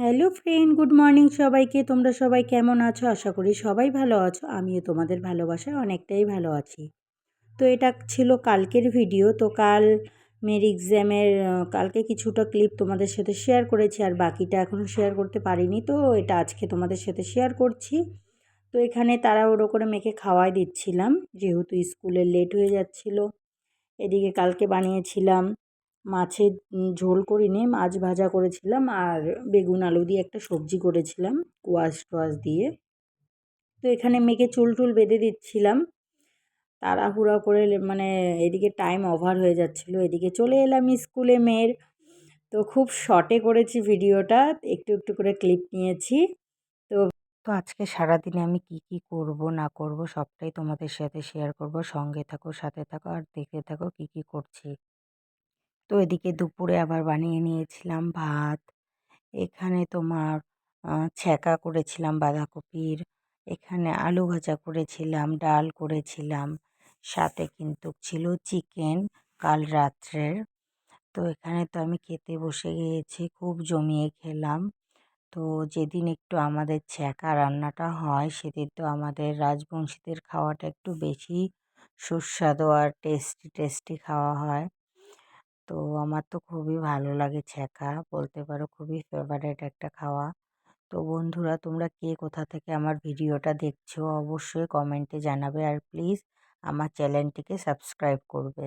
Hello friend, good morning সবাইকে। তোমরা সবাই কেমন আছো? আশা করি সবাই ভালো আছো। আমিও তোমাদের ভালোবাসায় অনেকটাই ভালো আছি। তো এটা ছিল কালকের ভিডিও। তো কাল মেয়ের এক্সামের কালকে কিছুটা ক্লিপ তোমাদের সাথে শেয়ার করেছি আর বাকিটা এখনও শেয়ার করতে পারিনি। তো এটা আজকে তোমাদের সাথে শেয়ার করছি। তো এখানে তাড়াহুড়ো করে মেখে খাওয়াই দিচ্ছিলাম। যেহেতু স্কুলে লেট হয়ে যাচ্ছিল, এদিকে কালকে বানিয়েছিলাম। মাছের ঝোল করিনি মাছ ভাজা করেছিলাম আর বেগুন আলু দিয়ে একটা সবজি করেছিলাম কোয়াশ টোয়াশ দিয়ে। তো এখানে মেয়েকে চুল টুল বেঁধে দিচ্ছিলাম। তাড়াহুড়া করে মানে এদিকে টাইম ওভার হয়ে যাচ্ছিল। এদিকে চলে এলাম স্কুলে মেয়ের। তো খুব শর্টে করেছি ভিডিওটা, একটু একটু করে ক্লিপ নিয়েছি। তো তো আজকে সারাদিনে আমি কি কি করব, না করব সবটাই তোমাদের সাথে শেয়ার করব। সঙ্গে থাকো, সাথে থাকো আর দেখে থাকো কি কি করছি। তো এদিকে দুপুরে আবার বানিয়ে নিয়েছিলাম ভাত। এখানে তোমার ছ্যাঁকা করেছিলাম, বাঁধাকপির। এখানে আলু ভাজা করেছিলাম, ডাল করেছিলাম। সাথে কিন্তু ছিল চিকেন কাল রাত্রের। তো এখানে তো আমি খেতে বসে গিয়েছি, খুব জমিয়ে খেলাম। তো যেদিন একটু আমাদের ছ্যাঁকা রান্নাটা হয়, সেদিন তো আমাদের রাজবংশীদের খাওয়াটা একটু বেশি সুস্বাদু আর টেস্টি টেস্টি খাওয়া হয়। তো আমার তো খুবই ভালো লাগে ছ্যাঁকা বলতে পারো খুবই ফেভারেট একটা খাওয়া। তো বন্ধুরা, তোমরা কে কোথা থেকে আমার ভিডিওটা দেখছ অবশ্যই কমেন্টে জানাবে। আর প্লিজ আমার চ্যানেলটিকে সাবস্ক্রাইব করবে।